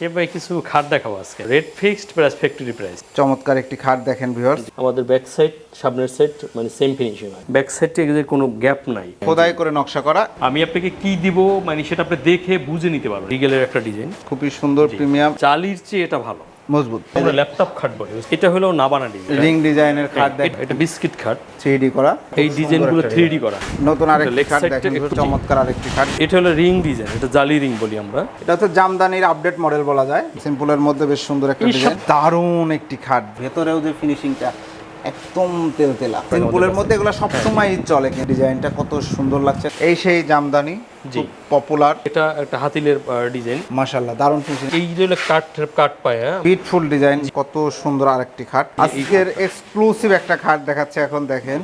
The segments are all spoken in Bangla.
সে ভাই কিছু খাট দেখাবো আজকে। Rate fixed price factory price চমৎকার একটি খাট দেখেন ভিউয়ার্স আমাদের ব্যাক সাইড সামনের সাইড মানে সেম ফিনিশিং হয়। ব্যাক সাইডে এদের কোনো গ্যাপ নাই। খোদাই করে নকশা করা। আমি আপনাকে কি দিব মানে সেটা আপনি দেখে বুঝে নিতে পারবেন। রিগেলের একটা ডিজাইন খুবই সুন্দর প্রিমিয়াম চালির চেয়ে এটা ভালো। মজবুত। ল্যাপটপ খাট বলি। এটা হলো নাবানা ডিজাইন। রিং ডিজাইনের খাট দেখেন। এটা বিস্কিট খাট। থ্রি করা। এই ডিজাইনগুলো থ্রি ডি করা। নতুন আরেকটি খাট দেখেন চমৎকার আরেকটি খাট। এটা হলো রিং ডিজাইন এটা জালি রিং বলি আমরা। এটা হচ্ছে জামদানির আপডেট মডেল বলা যায়। সিম্পলের মধ্যে বেশ সুন্দর একটা ডিজাইন দারুণ একটি খাট। ভেতরেও যে ফিনিশিংটা একদম তেলতেলা। সিম্পলের মধ্যে এগুলো সবসময় চলে। ডিজাইনটা কত সুন্দর লাগছে। এই সেই জামদানি। জি। পপুলার এটা একটা হাতিলের ডিজাইন দারুণ এই যে পায় হ্যাঁ? বিউটিফুল ডিজাইন কত সুন্দর আরেকটি খাট। আজকের এক্সক্লুসিভ একটা খাট দেখাচ্ছে এখন দেখেন।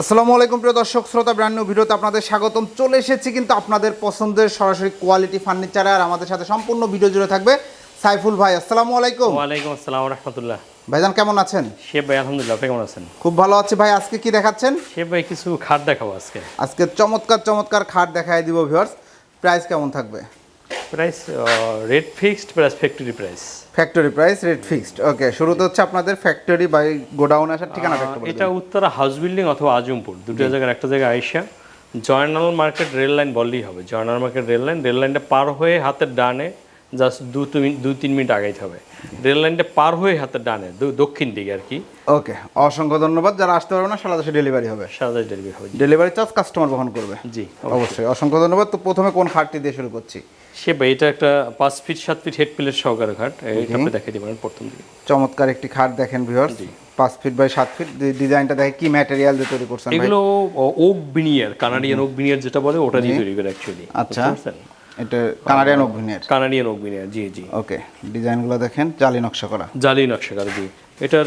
আসসালামু আলাইকুম প্রিয় দর্শক শ্রোতা ব্র্যান্ড নিউ ভিডিওতে আপনাদের স্বাগতম। চলে এসেছি কিন্তু আপনাদের পছন্দের সরাসরি কোয়ালিটি ফার্নিচারে আর আমাদের সাথে সম্পূর্ণ ভিডিও জুড়ে থাকবে সাইফুল ভাই। আসসালামু আলাইকুম। ওয়ালাইকুম আসসালাম রহমতুল্লাহ। ভাইজান কেমন আছেন? শেফ ভাই আলহামদুলিল্লাহ আপনি কেমন আছেন? খুব ভালো আছি ভাই আজকে কি দেখাচ্ছেন? শেফ ভাই কিছু খাট দেখাবো আজকে। আজকে চমৎকার চমৎকার খাট দেখাই দিব ভিউয়ার্স প্রাইস কেমন থাকবে? Price rate fixed price factory price factory price rate fixed okay শুরুতে হচ্ছে আপনাদের ফ্যাক্টরি বাই গোডাউন আসার বলে এটা উত্তরা হাউস বিল্ডিং অথবা আজমপুর দুটো জায়গার একটা জায়গায় আইসা। জয়নাল মার্কেট রেল লাইন বললেই হবে Joynal market rail line rail লাইনটা পার হয়ে হাতের ডানে জাস্ট দু দু তিন মিনিট আগাইতে হবে। রেল লাইনটা পার হয়ে হাতের ডানে দক্ষিণ দিকে আর কি। ওকে অসংখ্য ধন্যবাদ। যারা আসতে পারবে না সারা দেশে ডেলিভারি হবে। সাদা ডেলিভারি হবে ডেলিভারি চার্জ কাস্টমার বহন করবে। জি অবশ্যই। অসংখ্য ধন্যবাদ। তো প্রথমে কোন খাটটি দিয়ে শুরু করছি? সে ভাই এটা একটা পাঁচ ফিট সাত ফিট হেড প্লেট সহকারে ঘাট এটা আপনি দেখাই দিবেন প্রথম দিকে। চমৎকার একটি খাট দেখেন ভিউয়ার্স পাঁচ ফিট বাই সাত ফিট ডিজাইনটা দেখে কি ম্যাটেরিয়াল দিয়ে তৈরি করছেন ভাই? এগুলো oak veneer Canadian oak veneer যেটা বলে ওটা দিয়ে তৈরি করে অ্যাকচুয়ালি আচ্ছা। এটা কানাডিয়ান অভিনয়ের কানাডিয়ান ওক বিনিয়ার জি জি। ওকে ডিজাইনগুলো দেখেন জালি নকশা করা। জালি নকশাকার জি। এটার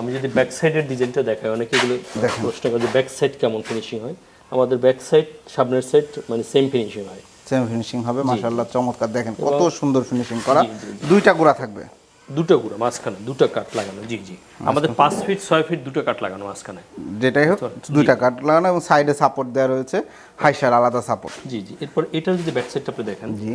আমি যদি ব্যাক সাইডের ডিজাইনটা দেখাই অনেকে এগুলো প্রশ্ন করে যে ব্যাক সাইড কেমন ফিনিশিং হয়। আমাদের ব্যাক সাইড সামনের সাইড মানে সেম ফিনিশিং হয়। সেম ফিনিশিং হবে মাশাআল্লাহ চমৎকার। দেখেন কত সুন্দর ফিনিশিং করা। দুইটা গুড়া থাকবে। দুটো গুঁড়ো মাঝখানে দুটো কাট লাগানো জি জি। আমাদের পাঁচ ফিট ছয় ফিট দুটো কাট লাগানো মাঝখানে। যেটাই হোক দুইটা কাট লাগানো এবং সাইডে সাপোর্ট দেওয়া রয়েছে। হাইসার আলাদা সাপোর্ট জি জি। এরপর এটা যদি ব্যাক সাইডটা আপনি দেখেন জি।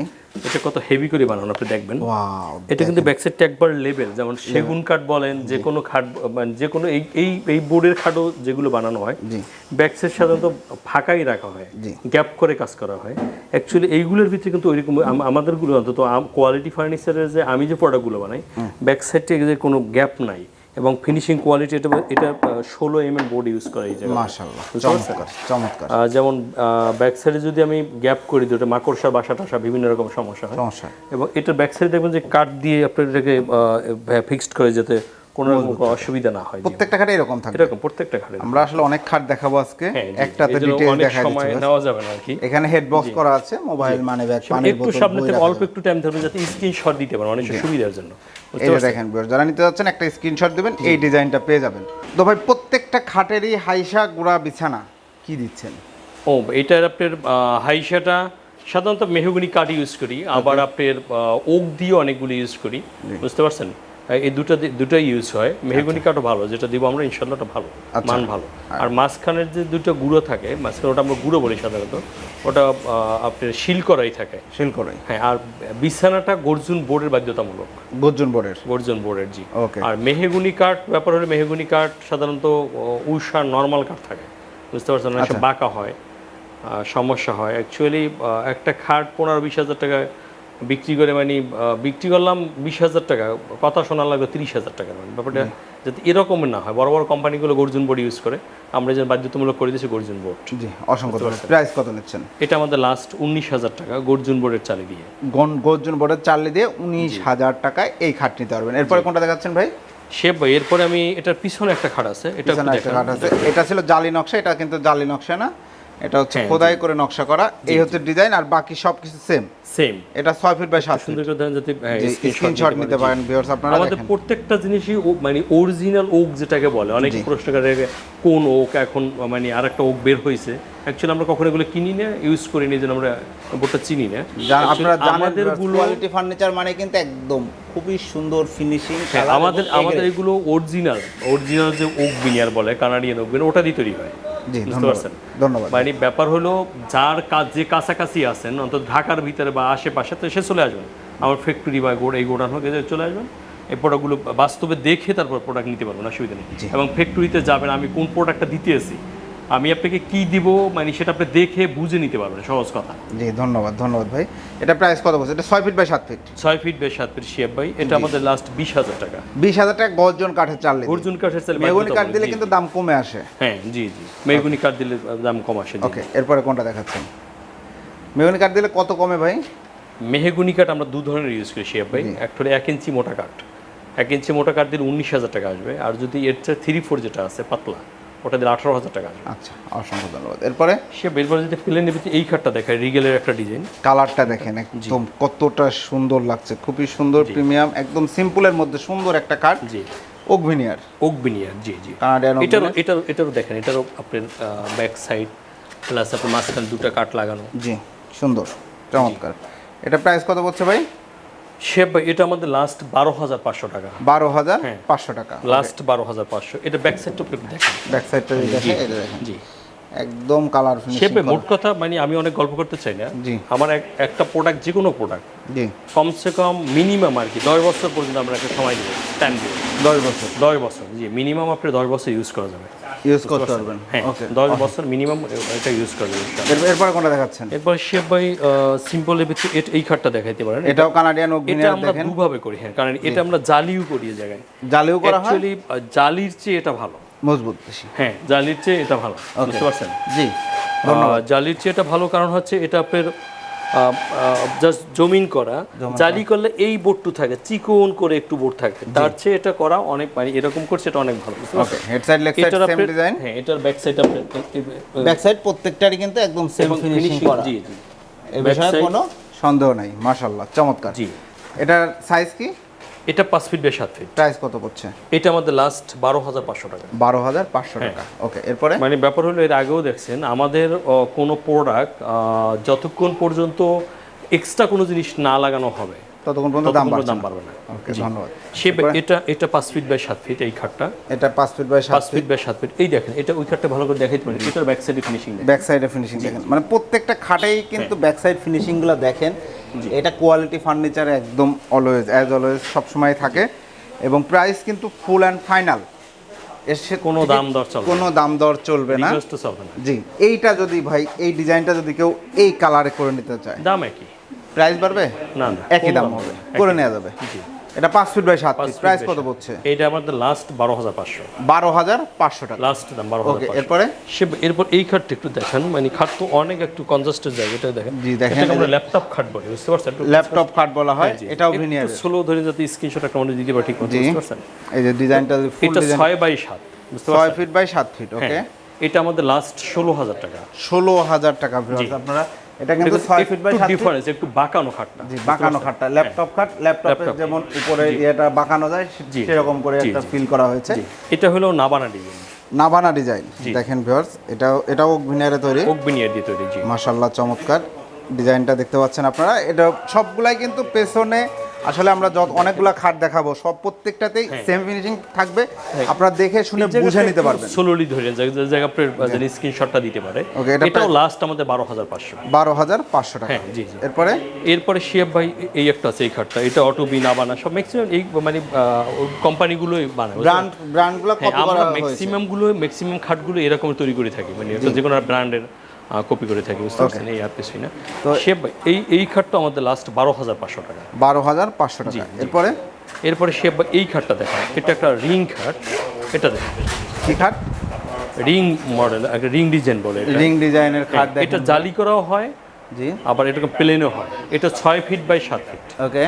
এটা কত হেভি করে বানানো আপনি দেখবেন। ওয়াও এটা কিন্তু ব্যাক সাইডটা একবার লেভেল যেমন সেগুন কাঠ বলেন যে কোনো খাট মানে যে কোনো এই এই এই বোর্ডের খাটও যেগুলো বানানো হয় জি। ব্যাক সাইড সাধারণত ফাঁকাই রাখা হয় জি। গ্যাপ করে কাজ করা হয়। অ্যাকচুয়ালি এইগুলোর ভিতরে কিন্তু ওইরকম আম- আমাদেরগুলো অন্তত কোয়ালিটি ফার্নিচারের যে আমি যে প্রোডাক্টগুলো বানাই ব্যাক সাইডে যে কোনো গ্যাপ নাই। এবং ফিনিশিং কোয়ালিটি এটা এটা ষোলো এম এম বোর্ড ইউজ করা এই জায়গায় মাশাআল্লাহ চমৎকার যেমন ব্যাক সাইডে যদি আমি গ্যাপ করি দিই ওটা মাকড়সা বাসা টাসা বিভিন্ন রকম সমস্যা হয়। সমস্যা। এবং এটা ব্যাক সাইডে দেখবেন যে কাঠ দিয়ে আপনার এটাকে ফিক্সড করে যাতে কোনো রকম অসুবিধা না হয় প্রত্যেকটা খাটে এরকম থাকবে। এরকম প্রত্যেকটা খাটে। আমরা আসলে অনেক খাট দেখাবো আজকে। হ্যাঁ, একটাতে ডিটেইলস দেখা সময় নেওয়া যাবে না আর কি। এখানে হেড বক্স করা আছে মোবাইল মানে ব্যাগ পানির একটু সামনে থেকে অল্প একটু টাইম ধরবেন যাতে স্ক্রিনশট দিতে পারেন অনেক সুবিধার জন্য। দেখেন যারা নিতে যাচ্ছেন একটা স্ক্রিনশট দিবেন এই ডিজাইনটা পেয়ে যাবেন। তো ভাই প্রত্যেকটা খাটেরই হাইসা গুড়া বিছানা কি দিচ্ছেন? ও এটার আপনার হাইসাটা সাধারণত মেহগুনি কাঠ ইউজ করি আবার আপনার ওক দিয়ে অনেকগুলো ইউজ করি। বুঝতে পারছেন? এই দুটো দুটোই ইউজ হয়। মেহগুনি কাঠও ভালো যেটা দিব আমরা ইনশাল্লাহ ওটা ভালো মান ভালো। আর মাঝখানের যে দুটো গুঁড়ো থাকে মাঝখানে ওটা আমরা গুঁড়ো বলি সাধারণত ওটা আপনার শিল করাই থাকে। শিল করে হ্যাঁ আর বিছানাটা গর্জুন বোর্ডের বাধ্যতামূলক। গর্জন বোর্ডের। গর্জুন বোর্ডের জি। ওকে। আর মেহেগুনি কাঠ ব্যাপার হলে মেহেগুনি কাঠ সাধারণত উষা নর্মাল কাঠ থাকে। বুঝতে পারছেন অনেক সময় বাঁকা হয় সমস্যা হয়। অ্যাকচুয়ালি একটা খাট পনেরো বিশ হাজার টাকা বিক্রি করে মানে বিক্রি করলাম বিশ হাজার টাকা কথা শোনা লাগবে তিরিশ হাজার টাকা। মানে ব্যাপারটা যাতে এরকমের না হয় বড় বড় কোম্পানিগুলো গর্জন বোর্ড ইউজ করে আমরা যে বাধ্যতামূলক করে দিয়েছি গর্জন বোর্ড জি অসংখ্য প্রাইস কত নিচ্ছেন? এটা আমাদের লাস্ট উনিশ হাজার টাকা গর্জন বোর্ডের চালি দিয়ে। গর্জন বোর্ডের চার্লি দিয়ে উনিশ হাজার টাকায় এই খাট নিতে পারবেন। এরপরে কোনটা দেখাচ্ছেন ভাই? শেপ ভাই এরপরে আমি এটার পিছনে একটা খাট আছে এটা একটা খাট আছে। এটা ছিল জালি নকশা এটা কিন্তু জালি নকশা না। এটা হচ্ছে হ্যাঁ, খোদাই করে নকশা করা। এই হচ্ছে ডিজাইন আর বাকি সবকিছু সেম সেম এটা 6 ফিট বাই 7 ফিট সুন্দর করে ধরেন যাতে হ্যাঁ, স্ক্রিনশট নিতে পারেন। ভিউয়ার্স আপনারা আমাদের প্রত্যেকটা জিনিসই মানে অরিজিনাল ওক যেটাকে বলে অনেক প্রশ্ন করে কোন ওক এখন মানে আরেকটা ওক বের হয়েছে। অ্যাকচুয়ালি আমরা কখনো এগুলো কিনি না ইউজ করি না জন্য আমরা বোর্ডটা চিনি না। আপনারা আমাদের কোয়ালিটি ফার্নিচার মানে কিন্তু একদম খুবই সুন্দর ফিনিশিং হ্যাঁ, আমাদের আমাদের এগুলো। অরিজিনাল অরিজিনাল যে ওক বিনিয়ার বলে কানাডিয়ান ওক বিনিয়ার ওটা দিয়ে তৈরি হয়। ধন্যবাদ। মানে ব্যাপার হলো যার কাজ যে কাছাকাছি আছেন অন্তত ঢাকার ভিতরে বা আশেপাশে তো সে চলে আসবেন। আমার ফ্যাক্টরি বা গোড় এই গোডান হোক চলে আসবেন। এই প্রোডাক্টগুলো বাস্তবে দেখে তারপর প্রোডাক্ট নিতে পারবেন অসুবিধা নেই। এবং ফ্যাক্টরিতে যাবেন আমি কোন প্রোডাক্টটা দিতে এসি আমি আপনাকে কি দিব? মানে সেটা আপনি দেখে বুঝে নিতে পারবেন সহজ কথা। জি ধন্যবাদ ধন্যবাদ ভাই। এটা প্রাইস কত বলছে এটা ছয় ফিট বাই সাত ফিট ছয় ফিট বেশ সাত ফিট শিয়াব ভাই। এটা আমাদের লাস্ট বিশ হাজার টাকা। বিশ হাজার টাকা গর্জন কাঠের চাল অর্জুন কাঠের চাল মেগুনি কাঠ দিলে কিন্তু দাম কমে আসে। হ্যাঁ জি জি। মেগুনি কাঠ দিলে দাম কম আসে ওকে এরপরে কোনটা দেখাচ্ছেন? মেগুনি কাঠ দিলে কত কমে ভাই? মেহগুনি কাঠ আমরা দু ধরনের ইউজ করি শিয়াব ভাই। একটা হলো এক ইঞ্চি মোটা কাঠ। এক ইঞ্চি মোটা কাঠ দিলে উনিশ হাজার টাকা আসবে। আর যদি এর চেয়ে থ্রি ফোর যেটা আছে পাতলা। ওটা দিলে আঠারো হাজার টাকা আচ্ছা অসংখ্য ধন্যবাদ। এরপরে? সে এরপর যদি নেবে এই কাঠটা দেখায় রিগেলের একটা ডিজাইন কালারটা দেখেন একদম কতটা সুন্দর লাগছে খুবই সুন্দর প্রিমিয়াম একদম সিম্পলের মধ্যে সুন্দর একটা কাঠ জি। ওক ভিনিয়ার জি জি। এটারও এটারও এটারও দেখেন এটারও আপনার ব্যাক সাইড প্লাস আপনার মাঝখানে দুটো কাঠ লাগানো। জি সুন্দর চমৎকার। এটা প্রাইস কত বলছে ভাই? সে এটা আমাদের লাস্ট বারো হাজার পাঁচশো টাকা। বারো হাজার হ্যাঁ। পাঁচশো টাকা। লাস্ট বারো হাজার পাঁচশো। এটা ব্যাক সাইডটা দেখেন। ব্যাক সাইডটা দেখেন। জি। একদম কালার ভাই মোট কথা মানে আমি অনেক গল্প করতে চাই না। জি। আমার এক- একটা প্রোডাক্ট যে কোনো প্রোডাক্ট জি। কমসে কম মিনিমাম আর কি দশ বছর পর্যন্ত আমরা একটা সময় দেবো টাইম দেবো দশ বছর। দশ বছর জি মিনিমাম আপনি দশ বছর ইউজ করা যাবে। ইউজ করতে পারবেন। হ্যাঁ ওকে দশ বছর মিনিমাম এটা ইউজ করা যাবে। এরপরে কোনটা দেখাচ্ছেন? এরপর শেপ ভাই সিম্পলের ভিতরে এই খাটটা দেখাইতে পারেন। এটাও কানাডিয়ান ওক এটা আমরা দুভাবে করি হ্যাঁ কারণ এটা আমরা জালিও করি জায়গায়। জালিও করা হয়? জালির চেয়ে এটা ভালো। মজবুত বেশি। হ্যাঁ জালির চেয়ে এটা ভালো বুঝতে পারছেন? জি জালির চেয়ে এটা ভালো কারণ হচ্ছে এটা আপনার জাস্ট জমিন করা। জালি করলে এই বোর্ডটু থাকে চিকন করে একটু বোর্ড থাকে। তার চেয়ে এটা করা অনেক মানে এরকম করছে এটা অনেক ভালো okay head side leg side same design হ্যাঁ এটার ব্যাক সাইড আপনার ব্যাক সাইড প্রত্যেকটারই কিন্তু একদম সেম ফিনিশিং করা। জি জি। এই বিষয়ে কোনো সন্দেহ নাই মাশাআল্লাহ চমৎকার। জি। এটার সাইজ কি? এটা পাঁচ ফিট বেশ সাত ফিট প্রাইস কত পড়ছে? এটা আমাদের লাস্ট বারো হাজার পাঁচশো টাকা। বারো হাজার পাঁচশো হ্যাঁ। টাকা ওকে এরপরে? মানে ব্যাপার হলো এর আগেও দেখছেন আমাদের কোনো প্রোডাক্ট যতক্ষণ পর্যন্ত এক্সট্রা কোনো জিনিস না লাগানো হবে ততক্ষণ পর্যন্ত দাম দাম না। পারবে না। ওকে ধন্যবাদ। সে এটা এটা পাঁচ ফিট বাই সাত ফিট এই খাটটা। এটা পাঁচ ফিট বাই সাত ফিট বাই সাত ফিট এই দেখেন এটা ওই খাটটা ভালো করে দেখাইতে পারেন। এটার ব্যাক সাইডে ফিনিশিং ব্যাক সাইডে ফিনিশিং দেখেন। মানে প্রত্যেকটা খাটেই কিন্তু ব্যাক সাইড ফিনিশিংগুলো দেখেন। এটা কোয়ালিটি ফার্নিচার একদম অলওয়েজ অ্যাজ অলওয়েজ সবসময় থাকে। এবং প্রাইস কিন্তু ফুল অ্যান্ড ফাইনাল এসে কোনো দাম দর চলবে কোনো দাম দর চলবে না। জি এইটা যদি ভাই এই ডিজাইনটা যদি কেউ এই কালারে করে নিতে চায়। দাম একই। প্রাইস বাড়বে? না না একই দাম হবে। করে নেওয়া যাবে। জি। এটা পাঁচ ফিট বাই সাত পাঁচ ফিট। প্রাইস কত। পড়ছে এইটা আমাদের লাস্ট বারো হাজার পাঁচশো। বারো হাজার পাঁচশো টাকা। লাস্ট দাম বারো ওকে হাজার এরপরে? সে এরপর এই খাটটা একটু দেখেন মানে খাট তো অনেক একটু কনজাস্টেড জায়গা এটা দেখেন। জি, দেখেন, এটাকে আমরা ল্যাপটপ খাট বলি বুঝতে পারছেন? ল্যাপটপ খাট বলা হয়। এটাও ভিনিয়ার স্লো ধরে যাতে স্ক্রিনশট একটা আমাদের দিতে পারি ঠিক মতো বুঝতে পারছেন? এই যে ডিজাইনটা ফুল এটা ডিজাইন ছয় বাই সাত বুঝতে ছয় পারছেন? ফিট বাই সাত ফিট ওকে হ্যাঁ। এটা আমাদের লাস্ট ষোলো হাজার টাকা। ষোলো হাজার টাকা viewers আপনারা এটা কিন্তু 6 ফিট বাই 7 ফিট ডিফারেন্স একটু বাঁকানো খাটটা জি বাঁকানো খাটটা ল্যাপটপ খাট ল্যাপটপের ল্যাপটপ। যেমন উপরে ইয়েটা বাঁকানো যায় সেরকম করে একটা ফিল করা হয়েছে। এটা হলো নাবানা ডিজাইন নাবানা ডিজাইন দেখেন ভিউয়ার্স এটা এটাও ভিনিয়ারে তৈরি। ওক বিনিয়ার দিয়ে তৈরি জি। মাশাআল্লাহ চমৎকার। ডিজাইনটা দেখতে পাচ্ছেন আপনারা। এটা সবগুলাই কিন্তু পেছনে আসলে আমরা যত অনেকগুলা খাট দেখাবো সব প্রত্যেকটাতেই সেম ফিনিশিং থাকবে। আপনারা দেখে শুনে বুঝে নিতে পারবেন। সোলোলি ধরে জায়গা আপনার স্ক্রিনশটটা দিতে পারে। এটাও লাস্ট আমাদের বারো হাজার পাঁচশো। বারো হাজার পাঁচশো টাকা। হ্যাঁ জি জি। এরপরে? এরপরে শিয়াব ভাই এই একটা আছে এই খাটটা। এটা অটো বি না বানা সব ম্যাক্সিমাম এই মানে কোম্পানিগুলোই বানায় ব্র্যান্ড ব্র্যান্ডগুলো হ্যাঁ, আমরা হয়েছে। ম্যাক্সিমামগুলো ম্যাক্সিমাম খাটগুলো এরকম তৈরি করে থাকি মানে যে কোনো ব্র্যান্ডের কপি করে থাকি বুঝতে পারছেন? এই আর কিছুই না। তো সে এই এই খাটটা আমাদের লাস্ট বারো হাজার পাঁচশো টাকা। বারো হাজার পাঁচশো টাকা। এরপরে? এরপরে সে এই খাটটা দেখা এটা একটা রিং খাট এটা দেখেন। কি খাট? রিং মডেল একটা রিং ডিজাইন বলে রিং ডিজাইনের খাট এটা জালি করাও হয় জি। আবার এটাকে প্লেনও হয়। এটা ছয় ফিট বাই সাত ফিট। ওকে।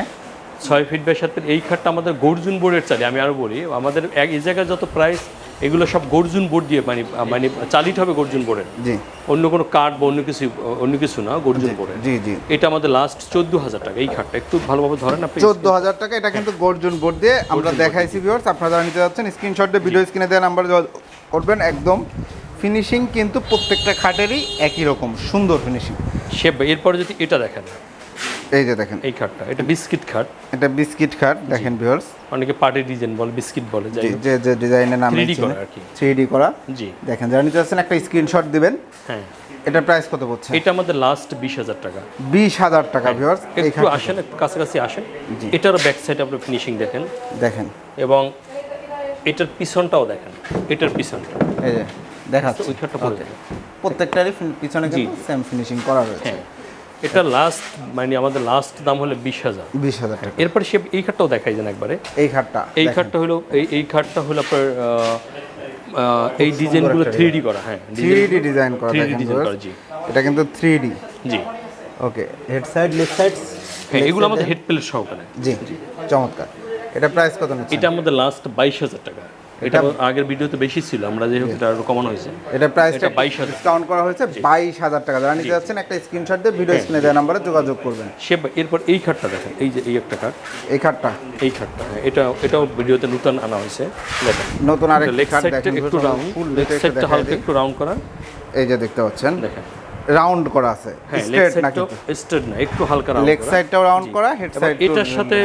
ছয় ফিট বাই সাত ফিট এই খাটটা আমাদের গর্জুন বোর্ডের চালি আমি আরও বলি। আমাদের এক এই জায়গায় যত প্রাইস এগুলো সব গর্জুন বোর্ড দিয়ে মানে মানে চালিত হবে গর্জুন বোর্ডের। জি। অন্য কোনো কাঠ বা অন্য কিছু অন্য কিছু না গর্জুন বোর্ডের। জি জি। এটা আমাদের লাস্ট চোদ্দ হাজার টাকা এই খাটটা। একটু ভালোভাবে ধরেন আপনি। চোদ্দ হাজার টাকা এটা কিন্তু গর্জন বোর্ড দিয়ে আমরা দেখাইছি ভিউয়ার্স আপনারা যারা নিতে যাচ্ছেন স্ক্রিনশট দিয়ে ভিডিও স্ক্রিনে দেওয়া নাম্বার করবেন একদম ফিনিশিং কিন্তু প্রত্যেকটা খাটেরই একই রকম সুন্দর ফিনিশিং সে এরপরে যদি এটা দেখেন। এই যে দেখেন। এই খাটটা এটা বিস্কিট খাট। এটা বিস্কিট খাট দেখেন ভিউয়ার্স অনেকে পার্টি ডিজাইন বলে বিস্কিট বলে যাই যে যে ডিজাইনের নাম 3D করা আর কি। করা। জি। দেখেন যারা নিতে চাচ্ছেন একটা স্ক্রিনশট দিবেন। হ্যাঁ। এটার প্রাইস কত পড়ছে? এটা আমাদের লাস্ট বিশ হাজার টাকা। বিশ হাজার টাকা ভিউয়ার্স এই একটু আসেন একটু কাছাকাছি আসেন। এটারও ব্যাক সাইড আপনি ফিনিশিং দেখেন। দেখেন। এবং এটার পিছনটাও দেখেন। এটার পিছনটা। এই যে দেখাচ্ছি। ওই খাটটা প্রত্যেকটারই পিছনে কিন্তু সেম ফিনিশিং করা রয়েছে। হ্যাঁ। এটা লাস্ট মানে আমাদের লাস্ট দাম হলো বিশ হাজার। বিশ হাজার টাকা। এরপরে সে এই খাটটাও দেখাই দেন একবারে। এই খাটটা এই খাটটা হলো এই এই খাটটা হলো আপনার এই ডিজাইনগুলো থ্রি ডি করা হ্যাঁ থ্রি ডি ডিজাইন করা 3D দেখেন ডিজাইন করা জি। এটা কিন্তু থ্রি ডি জি। Okay head side left side এগুলো আমাদের হেড প্লেট সহকারে। জি চমৎকার। এটা প্রাইস কত নিচ্ছে এটা আমাদের লাস্ট বাইশ হাজার টাকা। এটা আগের ভিডিওতে বেশি ছিল আমরা যে হোক এটা কমানো হয়েছে। এটা প্রাইসটা এটা 22,000 ডিসকাউন্ট করা হয়েছে বাইশ হাজার টাকা। যারা নিতে যাচ্ছেন একটা স্ক্রিনশট দিয়ে হ্যাঁ। ভিডিও স্ক্রিনে দেওয়া নাম্বারে যোগাযোগ করবেন। সে এরপর এই খাটটা দেখেন এই যে এই একটা খাট। এই খাটটা। এই খাটটা হ্যাঁ, এটা এটাও ভিডিওতে নতুন আনা হয়েছে। নতুন আরেক লেগ খাট সাইডটা একটু রাউন্ড লেগ সাইডটা হালকা একটু রাউন্ড করা। এই যে দেখতে পাচ্ছেন। দেখেন। রাউন্ড করা আছে। হ্যাঁ স্ট্রেট সাইডটাও স্ট্রেট না একটু হালকা রাউন্ড লেগ সাইডটাও রাউন্ড করা হেড সাইড এটার সাথে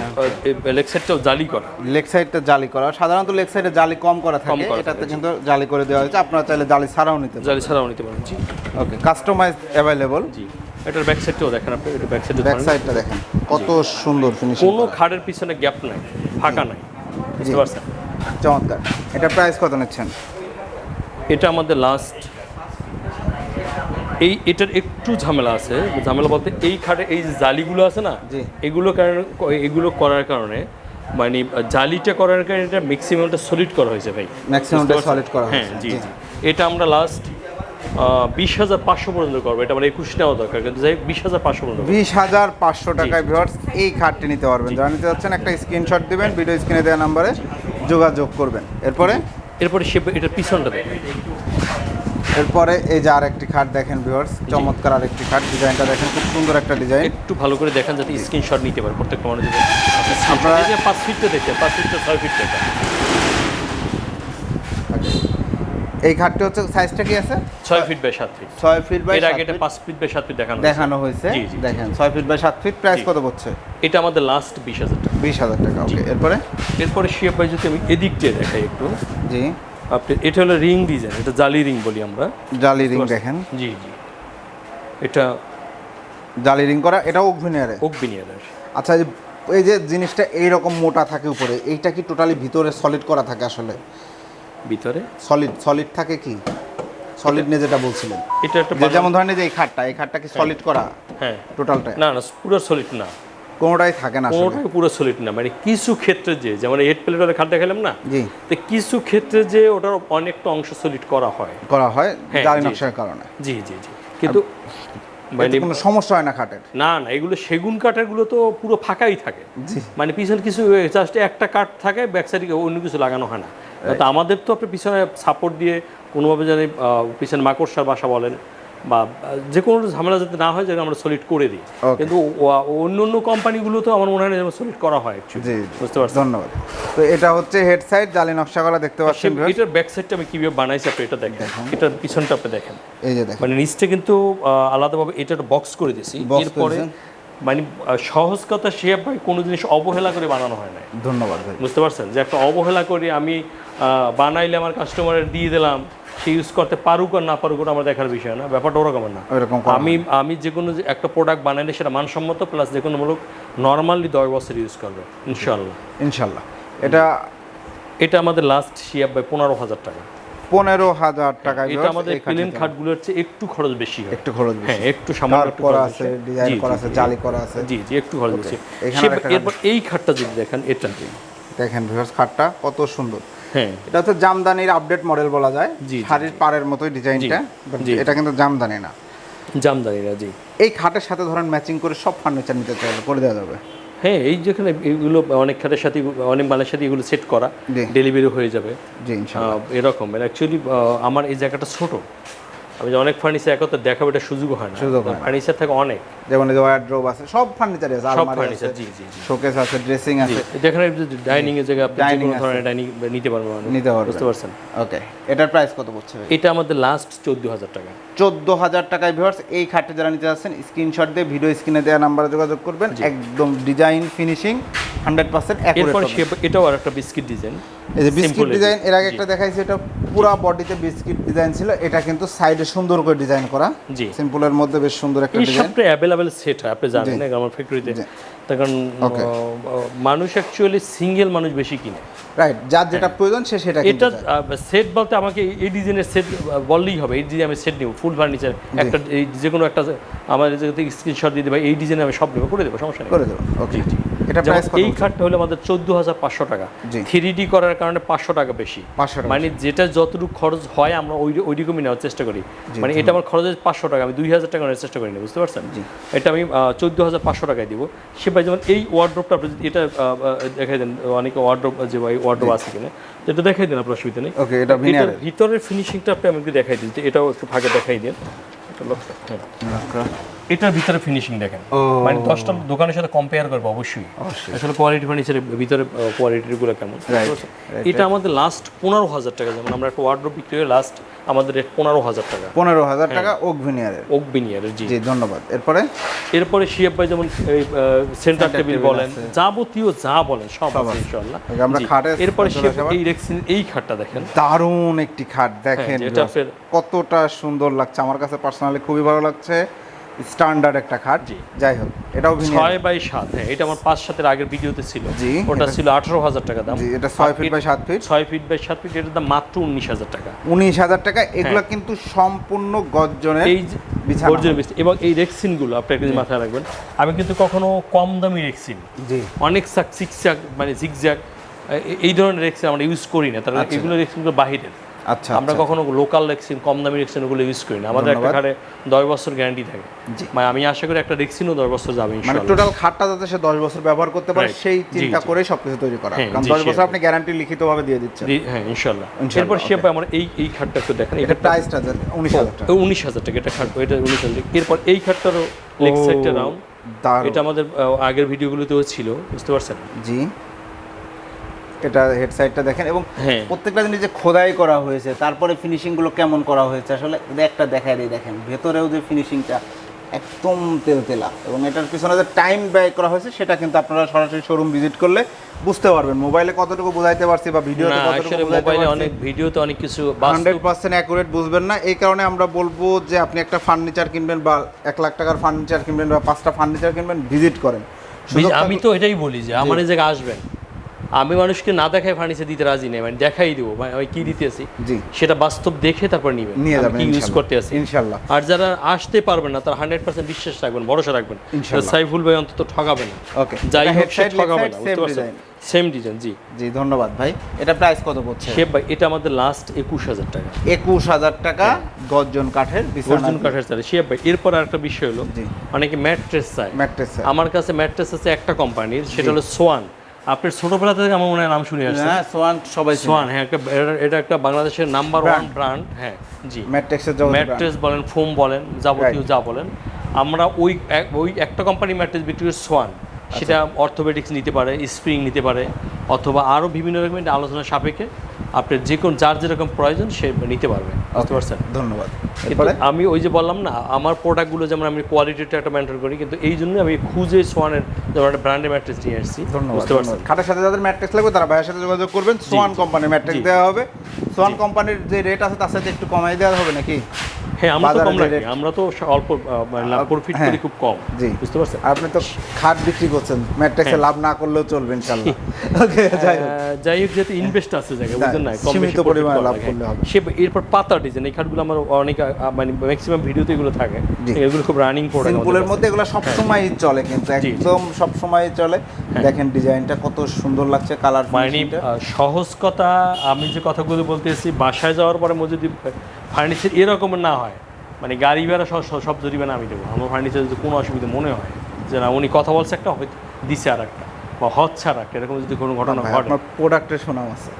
লেগ সাইডটাও জালি করা। লেগ সাইডটা জালি করা। সাধারণত লেগ সাইডে জালি কম করা থাকে এটাতে কিন্তু জালি করে দেওয়া হয়েছে। আপনারা চাইলে জালি ছাড়াও নিতে পারেন। জালি ছাড়াও নিতে পারেন জি। ওকে কাস্টমাইজ অ্যাভেলেবল জি। এটার ব্যাক সাইডটাও দেখেন আপনি এটা ব্যাক সাইডটা ব্যাক সাইডটা দেখেন। কত সুন্দর ফিনিশিং কোনো খাড়ের পিছনে গ্যাপ নাই ফাঁকা নাই বুঝতে পারছেন? চমৎকার। এটা প্রাইস কত নিচ্ছেন? এটা আমাদের লাস্ট এই এটার একটু ঝামেলা আছে। ঝামেলা বলতে এই খাটে এই যে জালিগুলো আছে না। এগুলো কারণে এগুলো করার কারণে মানে জালিটা করার কারণে এটা ম্যাক্সিমামটা সলিড করা হয়েছে ভাই। ম্যাক্সিমামটা সলিড করা হ্যাঁ জি জি এটা আমরা লাস্ট বিশ হাজার পাঁচশো পর্যন্ত করব। এটা আমার একুশ নেওয়া দরকার কিন্তু যাই বিশ হাজার পাঁচশো পর্যন্ত বিশ হাজার পাঁচশো টাকায় ভিউয়ার্স এই খাটটি নিতে পারবেন। যারা নিতে যাচ্ছেন একটা স্ক্রিনশট দিবেন ভিডিও স্ক্রিনে দেওয়া নাম্বারে যোগাযোগ করবেন। এরপরে? এরপরে সে এটার পিছনটা দেখেন। এরপরে এই যে আরেকটি খাট দেখেন ভিউয়ার্স চমৎকার আরেকটি খাট। ডিজাইনটা দেখেন খুব সুন্দর একটা ডিজাইন। একটু ভালো করে দেখেন যাতে স্ক্রিনশট নিতে পারে প্রত্যেকটা মানুষ আপনারা- এই যে পাঁচ ফিটটা দেখছেন পাঁচ ফিটটা ছয় ফিট দেখা এই খাটটি হচ্ছে সাইজটা কি আছে? ছয় ফিট বাই সাত ফিট ছয় ফিট বাই এর আগে এটা পাঁচ ফিট বাই সাত ফিট দেখানো হয়েছে। দেখানো হয়েছে। দেখেন ছয় ফিট বাই সাত ফিট প্রাইস কত পড়ছে? এটা আমাদের লাস্ট বিশ হাজার টাকা। বিশ হাজার টাকা ওকে এরপরে? এরপরে শিয়া পাই যদি আমি এদিক দিয়ে দেখাই একটু। জি। আপনি এটা হলো রিং ডিজাইন এটা জালি রিং বলি আমরা। জালি রিং দেখেন। জি জি। এটা জালি রিং করা এটাও ওভেনিয়ারে ওক বিনিয়ারের আচ্ছা এই- এই যে জিনিসটা এইরকম মোটা থাকে উপরে এইটা কি টোটালি ভিতরে সলিড করা থাকে আসলে? ভিতরে? সলিড সলিড থাকে কি? সলিড নিয়ে যেটা বলছিলেন। এটা একটা যেমন ধরেন এই যে এই খাটটা এই খাটটা কি সলিড করা হ্যাঁ। টোটালটা না না পুরো সলিড না। কোনোটাই থাকে না কোনোটাই পুরো সলিড না। মানে কিছু ক্ষেত্রে যে যেমন হেড প্লেটের খাট দেখালাম না? জি। তো কিছু ক্ষেত্রে যে ওটার অনেকটা অংশ সলিড করা হয়। করা হয় হ্যাঁ, জালি নকশার কারণে। জি জি জি। কিন্তু মানে কোনো সমস্যা হয় না খাটের? না না এগুলো সেগুন কাঠেরগুলো তো পুরো ফাঁকাই থাকে। জি। মানে পিছনে কিছু জাস্ট একটা কাঠ থাকে ব্যাক সাইডে অন্য কিছু লাগানো হয় না। তো আমাদের তো আপনি পিছনে সাপোর্ট দিয়ে কোনোভাবে আহ, পিছনে মাকড়সার বাসা বলেন বা যে কোনো ঝামেলা যাতে না হয় যাতে আমরা সলিড করে দিই। কিন্তু অন্য অন্য কোম্পানিগুলো তো আমার মনে হয় না সলিড করা হয় জি বুঝতে পারছি ধন্যবাদ। তো এটা হচ্ছে হেড সাইড জালি নকশা করা দেখতে পাচ্ছেন এটার ব্যাক সাইডটা আমি কীভাবে বানাইছি আপনি এটা দেখেন। এটার পিছনটা আপনি দেখেন। এই যে দেখেন। মানে নিচটা কিন্তু আলাদাভাবে এটা বক্স করে দিয়েছি। এরপরে। মানে সহজ কথা সে ভাই কোনো জিনিস অবহেলা করে বানানো হয় না ধন্যবাদ ভাই। বুঝতে পারছেন? যে একটা অবহেলা করে আমি বানাইলে আমার কাস্টমারের দিয়ে দিলাম সে ইউজ করতে পারুক আর না পারুক ওটা আমার দেখার বিষয় না ব্যাপারটা ওরকম না। আমি আমি যে কোনো একটা প্রোডাক্ট বানাইলে সেটা মানসম্মত প্লাস যে কোনো মূলক নর্মালি দশ বছর ইউজ করবে ইনশাল্লাহ ইনশাল্লাহ এটা এটা আমাদের লাস্ট শিয়াব বাই পনেরো হাজার টাকা। পনেরো হাজার টাকা এটা আমাদের প্লেন খাটগুলোর চেয়ে একটু খরচ বেশি হয়। একটু খরচ বেশি। হ্যাঁ একটু সামান্য একটু করা আছে ডিজাইন করা আছে জালি করা আছে। জি জি একটু খরচ বেশি। এরপর এই খাটটা যদি দেখেন এটা দেখেন ভিউয়ার্স খাটটা কত সুন্দর। হ্যাঁ। এটা হচ্ছে জামদানির আপডেট মডেল বলা যায়। শাড়ির পাড়ের মতোই ডিজাইনটা জি, এটা কিন্তু জামদানি না। জামদানিরা জি। এই খাটের সাথে ধরেন ম্যাচিং করে সব ফার্নিচার নিতে চাইলে করে দেওয়া যাবে। হ্যাঁ এই যেখানে এগুলো অনেক খাতের সাথে অনেক মালের সাথে এগুলো সেট করা। ডেলিভারি হয়ে যাবে। এরকম। অ্যাকচুয়ালি আমার এই জায়গাটা ছোট। আমি যে অনেক ফার্নিচার একত্রে দেখাবো এটা সুযোগ সুযোগ হয় না। ফার্নিচার থাকে অনেক। যেমন এই যে ওয়ার্ড্রোব আছে সব ফার্নিচার আছে আলমারি আছে জি জি শোকেস আছে ড্রেসিং আছে। যেখানে ডাইনিং এর জায়গায় আপনি ধরনের ডাইনিং নিতে পারবেন নিতে পারবেন। বুঝতে পারছেন? ওকে এটার প্রাইস কত পড়ছে এটা আমাদের লাস্ট চোদ্দ হাজার টাকা। চোদ্দ হাজার টাকায় ভিউয়ার্স এই খাটটা যারা নিতে যাচ্ছেন স্ক্রিনশট দিয়ে ভিডিও স্ক্রিনে দেওয়া নাম্বারে যোগাযোগ করবেন। একদম ডিজাইন ফিনিশিং হান্ড্রেড পার্সেন্ট এরপরে সে এটাও আর একটা বিস্কিট ডিজাইন এই যে বিস্কিট ডিজাইন এর আগে একটা দেখাইছি এটা পুরো বডিতে বিস্কিট ডিজাইন ছিল। এটা কিন্তু সাইডে সুন্দর করে ডিজাইন করা। জি। সিম্পলের মধ্যে বেশ সুন্দর একটা ডিজাইন অ্যাভেলেবেল সেট হয় আপনি জানেন না আমার ফ্যাক্টরিতে। কারণ মানুষ অ্যাকচুয়ালি সিঙ্গেল মানুষ বেশি কিনে। রাইট যার যেটা প্রয়োজন সে সেটা এটা সেট বলতে আমাকে এই ডিজাইনের সেট বললেই হবে এই ডিজাইন আমি সেট নিব ফুল ফার্নিচার একটা এই যে কোনো একটা আমার স্ক্রিনশট দিয়ে দেবে এই ডিজাইনে আমি সব নেব করে দেবো সমস্যা নেই। করে দেবো ওকে। এটা যেমন প্রাইস কত এই খাটটা হলো আমাদের চোদ্দ হাজার পাঁচশো টাকা। জি। থ্রি ডি করার কারণে পাঁচশো টাকা বেশি। 500 মানে যেটা যতটুকু খরচ হয় আমরা ওই ওই রকমই নেওয়ার চেষ্টা করি। মানে এটা আমার খরচ পাঁচশো টাকা আমি দুই হাজার টাকা নেওয়ার চেষ্টা করি না বুঝতে পারছেন? এটা আমি চোদ্দ হাজার পাঁচশো টাকায় দিব। সে ভাই যেমন এই ওয়ার্ড্রোপটা আপনি যদি এটা দেখাই দেন অনেকে ওয়ার্ড্রোপ যে ভাই ওয়ার্ড্রোপ আছে কিনা এটা দেখাই দেন আপনার অসুবিধা নেই। ওকে এটা ভিতরের ফিনিশিংটা আপনি আমাকে দেখাই দিন এটাও একটু ফাঁকে দেখাই দিন। এটা লোক- হ্যাঁ। এটার ভিতরে ফিনিশিং দেখেন। মানে দশটা দোকানের সাথে কম্পেয়ার করব অবশ্যই। আসলে কোয়ালিটি ফার্নিচারের ভিতরে কোয়ালিটিরগুলো কেমন? এটা আমাদের লাস্ট পনেরো হাজার টাকা যেমন আমরা একটা ওয়ার্ড্রোপ বিক্রি করে লাস্ট আমাদের রেট পনেরো হাজার টাকা। পনেরো হাজার হ্যাঁ। টাকা ওক ভিনিয়ারের ওক বিনিয়ারের জি। জি ধন্যবাদ। এরপরে? এরপরে শিয়াব ভাই যেমন এই সেন্টার টেবিল বলেন যাবতীয় যা বলেন সব আছে। ইনশাআল্লাহ। আমরা জি। খাটের এরপরে এই রেক্সিন এই খাটটা দেখেন। দারুণ একটি খাট দেখেন হ্যাঁ, যেটা কতটা সুন্দর লাগছে। আমার কাছে পার্সোনালি খুবই ভালো লাগছে। স্ট্যান্ডার্ড একটা খাট। জি। যাই হোক এটাও ছয় বাই সাত হ্যাঁ এটা আমার পাঁচ সাতের আগের ভিডিওতে ছিল। জি, ওটা ছিল আঠারো হাজার টাকা দাম। জি এটা ছয় ফিট বাই সাত ফিট। ছয় ফিট বাই সাত ফিট এটার দাম মাত্র উনিশ হাজার টাকা। উনিশ হাজার টাকা এগুলো কিন্তু সম্পূর্ণ গজ্জনের হ্যাঁ। এই যে বিছানা। এবং এই রেক্সিনগুলো আপনি একটা মাথায় রাখবেন। আমি কিন্তু কখনো কম দামি রেক্সিন জি। অনেক সাক সিক্সাক মানে জিগজ্যাক এই ধরনের রেক্সিন আমরা ইউজ করি না। তার আচ্ছা। এগুলো রেক্সিনগুলো বাহিরের। আচ্ছা আমরা কখনো লোকাল রেক্সিন কম দামি রেক্সিন ওগুলো ইউজ করি না। আমাদের একটা ধন্যবাদ। দশ বছর গ্যারান্টি থাকে। মানে আমি আশা করি একটা রেক্সিনও দশ বছর যাবে মানে। টোটাল খাটটা যাতে সে দশ বছর ব্যবহার করতে পারে সেই চিন্তা জি। করেই সবকিছু তৈরি করা। হ্যাঁ, কারণ দশ বছর আপনি গ্যারান্টি লিখিতভাবে দিয়ে দিচ্ছেন। হ্যাঁ ইনশাল্লাহ এরপর okay. আমার এই এই খাটটা একটু দেখেন। এটা খাটটা প্রাইসটা উনিশ হাজার টাকা। উনিশ হাজার টাকা এটা খাট এটা উনিশ হাজার এরপর এই খাটটারও লেগ সাইডটা রাউন্ড এটা আমাদের আগের ভিডিওগুলোতেও ছিল বুঝতে পারছেন? জি। এটা হেড সাইডটা দেখেন এবং হ্যাঁ। প্রত্যেকটা জিনিস যে খোদাই করা হয়েছে তারপরে ফিনিশিংগুলো কেমন করা হয়েছে আসলে এটা একটা দেখাই দিই দেখেন ভেতরেও যে ফিনিশিংটা একদম তেলতেলা এবং এটার পিছনে যে টাইম ব্যয় করা হয়েছে সেটা কিন্তু আপনারা সরাসরি শোরুম ভিজিট করলে বুঝতে পারবেন। মোবাইলে কতটুকু বোঝাইতে পারছি বা ভিডিওতে কতটুকু মোবাইলে অনেক ভিডিওতে অনেক কিছু হান্ড্রেড বাস্তব পার্সেন্ট অ্যাকুরেট বুঝবেন না। এই কারণে আমরা বলব যে আপনি একটা ফার্নিচার কিনবেন বা এক লাখ টাকার ফার্নিচার কিনবেন বা পাঁচটা ফার্নিচার কিনবেন ভিজিট করেন। আমি তো এটাই বলি যে আমার এই জায়গায় আসবেন। আমি মানুষকে না দেখায় ফার্নিচার দিতে রাজি নেই মানে দেখাই দেবো মানে আমি কি দিতেছি? জি। সেটা বাস্তব দেখে তারপর নিবেন। নিয়ে যাবেন কি ইউজ করতে আছি? ইনশাল্লাহ। আর যারা আসতে পারবেন না তারা হান্ড্রেড পার্সেন্ট বিশ্বাস রাখবেন ভরসা রাখবেন। সাইফুল ভাই অন্তত ঠকাবে না। ওকে। যাই হোক সে ঠকাবে না সেম বুঝতে পারছেন? সেম ডিজাইন জি। জি ধন্যবাদ ভাই। এটা প্রাইস কত পড়ছে? শেপ ভাই এটা আমাদের লাস্ট একুশ হাজার টাকা। একুশ হাজার টাকা গর্জন কাঠের অর্জুন কাঠের চালে। শেপ ভাই এরপর আরেকটা বিষয় হলো অনেকে ম্যাট্রেস চায়। ম্যাট্রেস আমার কাছে ম্যাট্রেস আছে একটা কোম্পানির সেটা হলো সোয়ান আপনি ছোটবেলা থেকে আমার মনে হয় নাম শুনে আসছে হ্যাঁ সোয়ান সবাই সোয়ান হ্যাঁ একটা এটা- একটা বাংলাদেশের নাম্বার ওয়ান ব্র্যান্ড হ্যাঁ জি। ম্যাট্রেক্সের ম্যাট্রেস বলেন ফোম বলেন যাবতীয় যা বলেন। আমরা ওই ওই একটা কোম্পানি ম্যাট্রেস বিক্রি করি সোয়ান। সেটা অর্থোপেডিক্স নিতে পারে স্প্রিং নিতে পারে অথবা আরও বিভিন্ন রকমের আলোচনা সাপেক্ষে আপনার যে কোন যার যেরকম প্রয়োজন সে নিতে পারবে বুঝতে পারছেন? ধন্যবাদ। এরপরে? আমি ওই যে বললাম না আমার প্রোডাক্টগুলো যেমন আমি কোয়ালিটিটা একটা মেনটেন করি কিন্তু এই জন্য আমি খুঁজে সোয়ানের যেমন একটা ব্র্যান্ডের ম্যাট্রেস নিয়ে আসছি ধন্যবাদ বুঝতে পারছেন। খাটের সাথে যাদের ম্যাট্রেক্স লাগবে তারা ভাইয়ের সাথে যোগাযোগ করবেন। সোয়ান কোম্পানির ম্যাট্রেক্স দেওয়া হবে। সোয়ান কোম্পানির যে রেট আছে তার সাথে একটু কমাই দেওয়া হবে নাকি? হ্যাঁ আমরা তো কম রাখি আমরা তো অল্প প্রফিট হ্যাঁ। করি খুব কম জি। বুঝতে পারছেন? আপনি তো খাট বিক্রি করছেন ম্যাট্রেক্সে হ্যাঁ। লাভ না করলেও চলবে ইনশাল্লাহ ওকে যাই হোক। যাই হোক যেহেতু ইনভেস্ট আছে জায়গায় হ্যাঁ, না কম বেশি profit লাভ করলে হবে। সে এরপর পাতা ডিজাইন এই খাটগুলো আমার অনেক মানে ম্যাক্সিমাম ভিডিওতে এগুলো থাকে। এগুলো খুব রানিং প্রোডাক্ট সিম্পলের মধ্যে এগুলো সব সময় চলে কিন্তু একদম সব সময় চলে। দেখেন ডিজাইনটা কত সুন্দর লাগছে কালার মানে সহজ কথা আমি যে কথাগুলো বলতেছি বাসায় যাওয়ার পরে যদি ফার্নিচার এরকমের না হয়। মানে গাড়ি ভাড়া সব সব- জরিমানা আমি দেবো। আমার ফার্নিচার যদি কোনো অসুবিধা মনে হয় যে না উনি কথা বলছে একটা হয়তো দিছে আর একটা বা হচ্ছে আর একটা এরকম যদি কোনো ঘটনা ঘটে। আপনার প্রোডাক্টের সুনাম আছে।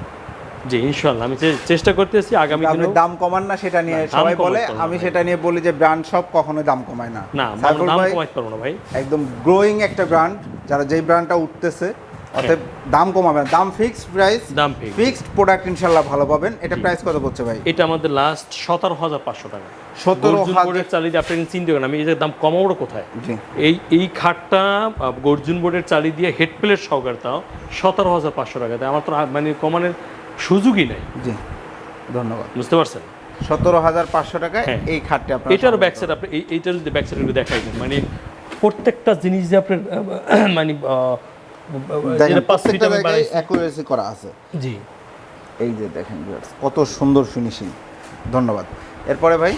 জি ইনশাল্লাহ আমি চেষ্টা করতেছি আগামী আপনি দিনে দাম কমান না সেটা নিয়ে সবাই বলে। আমি সেটা নিয়ে বলি যে ব্র্যান্ড সব কখনোই দাম কমায় না। না দাম কমাতে পারব না ভাই। একদম গ্রোয়িং একটা ব্র্যান্ড যারা যেই ব্র্যান্ডটা উঠতেছে অতএব দাম কমাবে না। দাম ফিক্সড প্রাইস দাম। ফিক্সড প্রোডাক্ট ইনশাল্লাহ ভালো পাবেন। এটা প্রাইস কত পড়ছে ভাই? এটা আমাদের লাস্ট সতেরো হাজার পাঁচশো টাকা। সতেরো হাজার বোর্ডের চালি দিয়ে আপনি চিন্তা করেন আমি এটার দাম কমাবো কোথায়? জি। এই এই খাটটা গর্জুন বোর্ডের চালি দিয়ে হেড প্লেট সহকারে তাও সতেরো হাজার পাঁচশো টাকা। তাই আমার তো মানে কমানোর সুযোগই নাই। জি। ধন্যবাদ। বুঝতে পারছেন? সতেরো হাজার পাঁচশো টাকায় হ্যাঁ। এই খাটটি আপনার এটারও ব্যাক সাইড আপনি এই- এইটার যদি ব্যাক সাইড দেখাই মানে প্রত্যেকটা জিনিস যে আপনার মানে প্রত্যেকটা জায়গায় অ্যাকুরেসি করা আছে। জি। এই যে দেখেন কত সুন্দর ফিনিশিং ধন্যবাদ। এরপরে ভাই?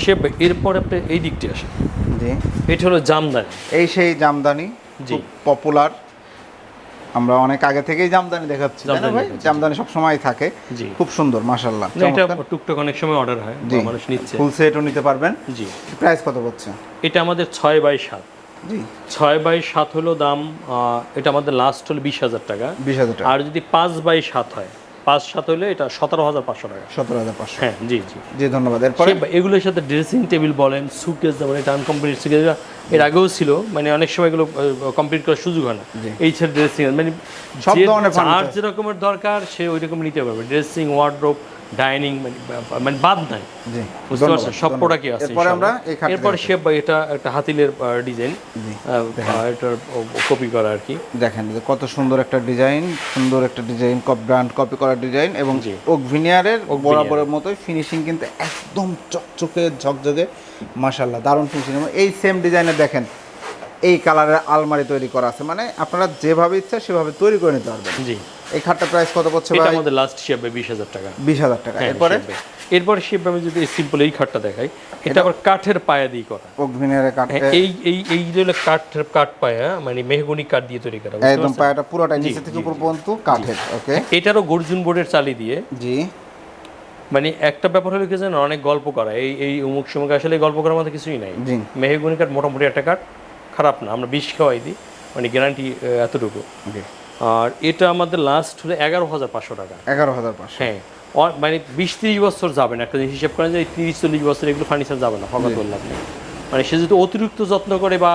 সে এরপর আপনি এই দিকটি আসেন। জি। এটা হলো জামদানি। এই সেই জামদানি জি। খুব পপুলার আমরা অনেক আগে থেকেই জামদানি দেখাচ্ছি না ভাই? জামদানি সব সময় থাকে। খুব সুন্দর মাশাল্লাহ এটা টুকটাক অনেক সময় অর্ডার হয় মানুষ নিচ্ছে। ফুল সেটও নিতে পারবেন। জি। প্রাইস কত পড়ছে? এটা আমাদের ছয় বাই সাত। জি ছয় বাই সাত হলো দাম এটা আমাদের লাস্ট হলো বিশ হাজার টাকা। বিশ হাজার টাকা। আর যদি পাঁচ বাই সাত হয় পাঁচ সাত হলে এটা সতেরো হাজার পাঁচশো টাকা। সতেরো হাজার পাঁচশো। হ্যাঁ জি জি। জি ধন্যবাদ। এরপরে? এগুলোর সাথে ড্রেসিং টেবিল বলেন সুকেস যেমন এটা আনকমপ্লিট সুকেস এর আগেও ছিল মানে অনেক সময় এগুলো কমপ্লিট করার সুযোগ হয় না। এই ছেড়ে ড্রেসিং মানে সব ধরনের যার furniture। যে রকমের দরকার সে ওই রকম নিতে পারবে। ড্রেসিং ওয়ার্ড্রোব ডাইনিং মানে মানে বাদ নাই। জি বুঝতে পারছেন? সব ধন্যবাদ। প্রোডাক্টই আছে এরপরে আমরা এরপর শেপ বা এটা একটা হাতিলের ডিজাইন এটার কপি করা আর কি। দেখেন কত সুন্দর একটা ডিজাইন সুন্দর একটা ডিজাইন কপ ব্র্যান্ড কপি করা ডিজাইন এবং জি। ওক ভিনিয়ারের ওক বরাবরের মতোই ফিনিশিং কিন্তু একদম চকচকে ঝকঝকে মাশাল্লাহ দারুণ ফিনিশিং এই সেম ডিজাইনে দেখেন এই কালারের আলমারি তৈরি করা আছে। মানে আপনারা যেভাবে ইচ্ছা সেভাবে তৈরি করে নিতে পারবেন। জি। এই খাটটা প্রাইস কত পড়ছে এটা ভাই? আমাদের লাস্ট শেপ বিশ হাজার টাকা। বিশ হাজার টাকা। হ্যাঁ, এরপরে? এরপর শেপ আমি যদি সিম্পল এই খাটটা দেখাই এটা আবার কাঠের পায়া দিয়ে করা। ভিনিয়ারের কাঠ হ্যাঁ, এই এই এই যে হলো কাঠের কাঠ পায়া মানে মেহগুনি কাঠ দিয়ে তৈরি করা একদম পায়াটা পুরোটাই নিচে থেকে উপর পর্যন্ত কাঠের ওকে এটারও গর্জুন বোর্ডের চালি দিয়ে। জি। মানে একটা ব্যাপার হলো কি জানো অনেক গল্প করা। এই এই অমুক সমুক আসলে গল্প করার মধ্যে কিছুই নাই। মেহগুনি কাঠ মোটামুটি একটা কাঠ খারাপ না আমরা বিষ খাওয়াই দিই মানে গ্যারান্টি এতটুকু। আর এটা আমাদের লাস্ট হলো এগারো হাজার পাঁচশো টাকা। এগারো হাজার পাঁচশো। হ্যাঁ মানে বিশ তিরিশ বছর যাবে না একটা হিসাব করেন যে তিরিশ চল্লিশ বছর এগুলো ফার্নিচার যাবে না ফকাত বললাম মানে সে যদি অতিরিক্ত যত্ন করে বা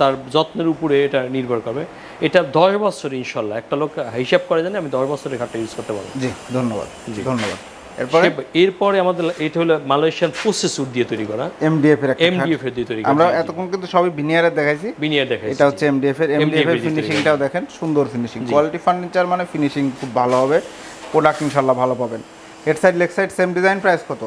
তার যত্নের উপরে এটা নির্ভর করবে। এটা দশ বছর ইনশাল্লাহ। একটা লোক হিসাব করে জানে আমি দশ বছরের ঘাটটা ইউজ করতে পারব। জি ধন্যবাদ। জি। ধন্যবাদ। এরপরে? এরপরে আমাদের এটা হলো মালয়েশিয়ান প্রসেস উড দিয়ে তৈরি করা। এমডিএফ এর। এমডিএফ এর দিয়ে তৈরি করা। আমরা এতক্ষণ কিন্তু সবই ভিনিয়ারে দেখাইছি। বিনিয়ার দেখাইছি এটা হচ্ছে এমডিএফ এর এমডিএফ এর ফিনিশিংটাও দেখেন সুন্দর ফিনিশিং কোয়ালিটি ফার্নিচার মানে ফিনিশিং খুব ভালো হবে। প্রোডাক্ট ইনশাল্লাহ ভালো পাবেন। Head side leg side same design price কত?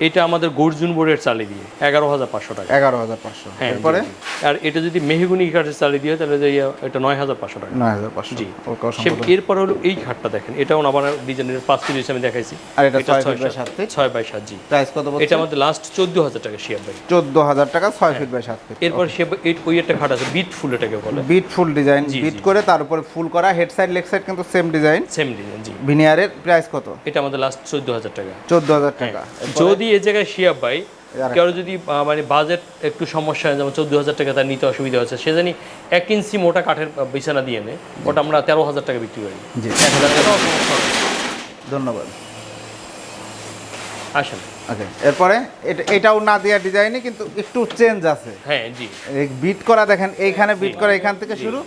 এটা আমাদের গর্জুন বোর্ডের চালি দিয়ে এগারো হাজার পাঁচশো টাকা। এগারো হাজার পাঁচশো। হ্যাঁ এরপরে। আর এটা যদি মেহগুনি কাঠের চালি দিয়ে তাহলে যে এটা নয় হাজার পাঁচশো টাকা। নয় হাজার পাঁচশো। জি। এরপর হলো এই খাটটা দেখেন এটাও আবার ডিজাইনের পাঁচ তিরিশ আমি দেখাইছি। আর এটা ছয় বাই সাত- ছয় বাই সাত জি। প্রাইস কত এটা আমাদের লাস্ট চোদ্দ হাজার টাকা শিয়ার ভাই চোদ্দ হাজার টাকা ছয় ফিট বাই সাত ফিট। এরপর সে ওই একটা খাট আছে বিট ফুল এটাকে বলে। বিট ফুল ডিজাইন বিট করে তার উপরে ফুল করা হেড সাইড লেগ সাইড কিন্তু সেম ডিজাইন সেম ডিজাইন জি। ভিনিয়ারের প্রাইস কত? এটা আমাদের লাস্ট চোদ্দ হাজার টাকা। চোদ্দ হাজার হ্যাঁ। টাকা যদি এই জায়গায় শিয়াব ভাই কারও যদি মানে বাজেট একটু সমস্যা হয় যেমন চোদ্দ হাজার টাকা তার নিতে অসুবিধা হচ্ছে সে জানি এক ইঞ্চি মোটা কাঠের বিছানা দিয়ে নেয় ওটা আমরা তেরো হাজার টাকা বিক্রি করি। এক হাজার না। ধন্যবাদ। আসেন। ওকে এরপরে এটা এটাও না দেওয়া ডিজাইনে কিন্তু একটু চেঞ্জ আছে। হ্যাঁ জি। বিট করা দেখেন এইখানে বিট করা এখান থেকে শুরু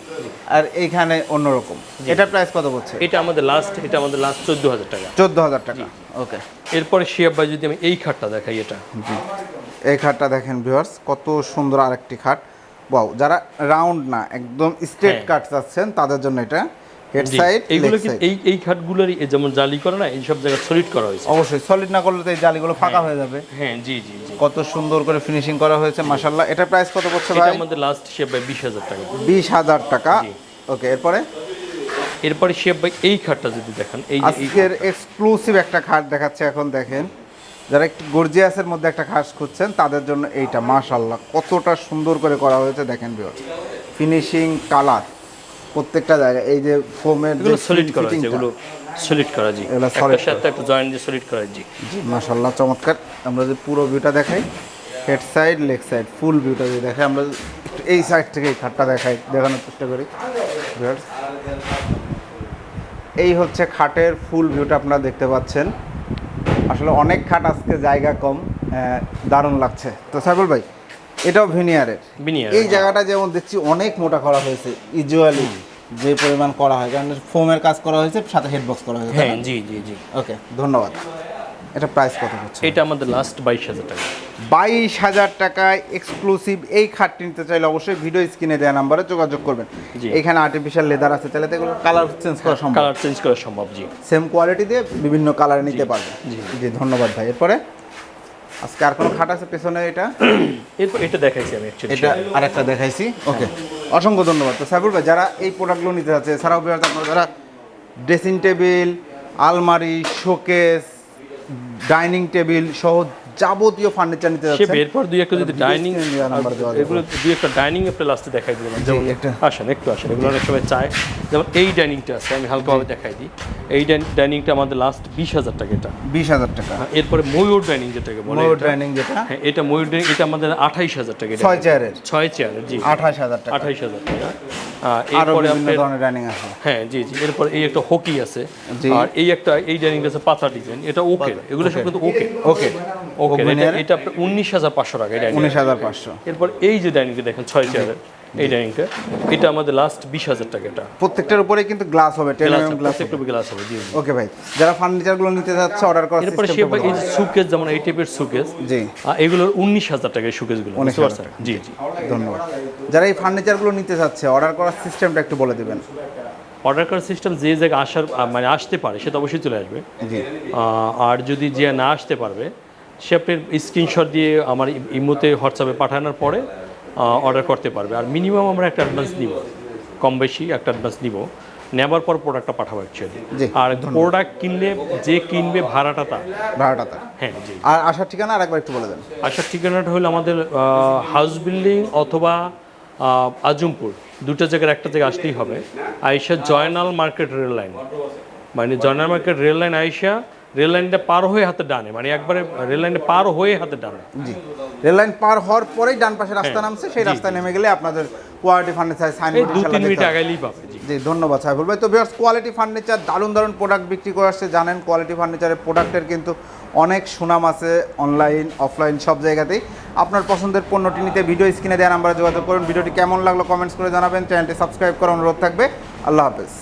আর এইখানে অন্যরকম। এটার প্রাইস কত পড়ছে এটা আমাদের লাস্ট এটা আমাদের লাস্ট চোদ্দ হাজার টাকা। চোদ্দ হাজার টাকা ওকে এরপরে শিয়াব ভাই যদি আমি এই খাটটা দেখাই এটা। জি। এই খাটটা দেখেন ভিউয়ার্স কত সুন্দর আরেকটি খাট। বাও যারা রাউন্ড না একদম স্ট্রেট হ্যাঁ। কাট চাচ্ছেন তাদের জন্য এটা হেড সাইড এইগুলো কি এই এই খাটগুলোরই যেমন জালি করে না এইসব জায়গায় সলিড করা হয়েছে। অবশ্যই সলিড না করলে তো এই জালিগুলো ফাঁকা হয়ে। যাবে। হ্যাঁ জি জি কত সুন্দর করে ফিনিশিং করা হয়েছে মাশাল্লাহ এটা প্রাইস কত পড়ছে এটা ভাই? আমাদের লাস্ট শেপ ভাই বিশ হাজার টাকা। বিশ হাজার টাকা। ওকে এরপরে? এরপরে শেপ ভাই এই খাটটা যদি দেখেন এই যে আজকের এক্সক্লুসিভ একটা খাট দেখাচ্ছে এখন দেখেন। যারা একটু গর্জিয়াসের মধ্যে একটা খাট খুঁজছেন তাদের জন্য এইটা মাশাল্লাহ কতটা সুন্দর করে করা হয়েছে দেখেন বিয়র ফিনিশিং কালার প্রত্যেকটা জায়গায় এই যে ফোমের এগুলো সলিড করা হয়েছে এগুলো সলিড করা জি। একটার সাথে একটা জয়েন্ট দিয়ে সলিড করা জি। মাশাল্লাহ চমৎকার। আমরা যে পুরো ভিউটা দেখাই head side leg side full ভিউটা যদি দেখাই আমরা এই সাইড থেকে এই খাটটা দেখাই দেখানোর চেষ্টা করি। এই হচ্ছে খাটের ফুল ভিউটা আপনারা দেখতে পাচ্ছেন। আসলে অনেক খাট আজকে জায়গা কম দারুণ লাগছে। তো সাইবুল ভাই এটাও ভিনিয়ারের। Veneer, এই জায়গাটা যেমন দেখছি অনেক মোটা করা হয়েছে ইউজুয়ালি যে পরিমাণ করা হয় কারণ ফোমের কাজ করা হয়েছে সাথে হেডবক্স করা হয়েছে হ্যাঁ জি জি জি। ওকে ধন্যবাদ। এটা প্রাইস কত হচ্ছে? এটা আমাদের লাস্ট বাইশ হাজার টাকা। বাইশ হাজার টাকায় এক্সক্লুসিভ এই খাটটি নিতে চাইলে অবশ্যই ভিডিও স্ক্রিনে দেওয়া নাম্বারে যোগাযোগ করবেন। জি। এখানে আর্টিফিশিয়াল লেদার আছে তাহলে তো এগুলো কালার চেঞ্জ করা সম্ভব। কালার চেঞ্জ করা সম্ভব জি। সেম কোয়ালিটি দিয়ে বিভিন্ন কালার নিতে পারবেন। জি। জি ধন্যবাদ ভাই। এরপরে? আজকে আর কোনো খাট আছে পেছনে এটা? এরপর এটা দেখাইছি আমি এটা আরেকটা দেখাইছি। ওকে অসংখ্য ধন্যবাদ। তো সাইবুল ভাই যারা এই প্রোডাক্টগুলো নিতে যাচ্ছে এছাড়াও আপনারা যারা ড্রেসিং টেবিল আলমারি শোকেস ডাইনিং টেবিল সহ যাবতীয় ফার্নিচার নিতে সে যাচ্ছে। এরপর দুই একটা যদি ডাইনিং। এগুলো দুই একটা ডাইনিং আপনি লাস্টে দেখাই দিলাম। যেমন একটা। আসেন একটু আসেন এগুলো অনেক সময় চায়। যেমন এই ডাইনিংটা আছে আমি হালকাভাবে দেখাই দিই। এই ডাইনিংটা আমাদের লাস্ট বিশ হাজার টাকা এটা। বিশ হাজার টাকা। এরপরে ময়ূর ডাইনিং যেটাকে বলে ময়ূর ডাইনিং যেটা। হ্যাঁ এটা ময়ূর ডাইনিং এটা আমাদের আঠাইশ হাজার টাকা এটা। ছয় চেয়ারের। ছয় চেয়ার জি। আঠাশ হাজার টাকা। আঠাইশ হাজার টাকা। এরপরে ডাইনিং আছে। হ্যাঁ জি জি। এরপর এই একটা হকি আছে। আর এই একটা এই ডাইনিং আছে পাতা ডিজাইন এটা ওকে এগুলো সব কিন্তু ওকে ওকে ওকে এটা আপনার উনিশ হাজার পাঁচশো টাকা ডাইনিং উনিশ হাজার পাঁচশো। এরপর এই যে ডাইনিংটা দেখেন ছয় চেয়ারের এই ডাইনিংটা এটা আমাদের লাস্ট বিশ হাজার টাকা এটা। প্রত্যেকটার উপরে কিন্তু গ্লাস হবে গ্লাস এম গ্লাস হবে জি। ওকে ভাই যারা ফার্নিচারগুলো নিতে যাচ্ছে অর্ডার করার এরপরে সে এই সুকেস যেমন এই টাইপের সুকেস জি। এগুলোর উনিশ হাজার টাকা এই সুকেসগুলো বুঝতে 19,000 পারছেন? জি জি ধন্যবাদ। যারা এই ফার্নিচারগুলো নিতে যাচ্ছে অর্ডার করার সিস্টেমটা একটু বলে দিবেন। অর্ডার করার সিস্টেম যে জায়গায় আসার মানে আসতে পারে সে তো অবশ্যই চলে আসবে। আর যদি যে না আসতে পারবে সে আপনার স্ক্রিনশট দিয়ে আমার ইমোতে হোয়াটসঅ্যাপে পাঠানোর পরে অর্ডার করতে পারবে। আর মিনিমাম আমরা একটা অ্যাডভান্স নিব কম বেশি একটা অ্যাডভান্স নিব নেবার পর প্রোডাক্টটা পাঠাবো অ্যাকচুয়ালি আর প্রোডাক্ট কিনলে যে কিনবে ভাড়াটা তার ভাড়াটা তার হ্যাঁ জি। আর আসার ঠিকানা আরেকবার একটু বলে দেন। আসার ঠিকানাটা হলো আমাদের হাউস বিল্ডিং অথবা আজমপুর। দুটো জায়গার একটা জায়গায় আসতেই হবে। আইসা জয়নাল মার্কেট রেল লাইন মানে জয়নাল মার্কেট রেল লাইন আইসা রেল লাইনটা পার হয়ে হাতে ডানে মানে একবারে রেল লাইনটা পার হয়ে হাতে ডানে। জি। রেল লাইন পার হওয়ার পরেই ডান পাশে রাস্তা হ্যাঁ, নামছে সেই রাস্তায় নেমে গেলে আপনাদের কোয়ালিটি ফার্নিচার সাইনবোর্ড দু তিন মিনিট আগাইলেই পাবে জি। ধন্যবাদ সাহেবুল ভাই তো ভিউয়ার্স কোয়ালিটি ফার্নিচার দারুণ দারুণ প্রোডাক্ট বিক্রি করে আসছে জানেন কোয়ালিটি ফার্নিচারের প্রোডাক্টের কিন্তু অনেক সুনাম আছে অনলাইন অফলাইন সব জায়গাতেই। আপনার পছন্দের পণ্যটি নিতে ভিডিও স্ক্রিনে দেওয়া নাম্বারে যোগাযোগ করুন। ভিডিওটি কেমন লাগল কমেন্টস করে জানাবেন। চ্যানেলটি সাবস্ক্রাইব করার অনুরোধ থাকবে। আল্লাহ হাফেজ।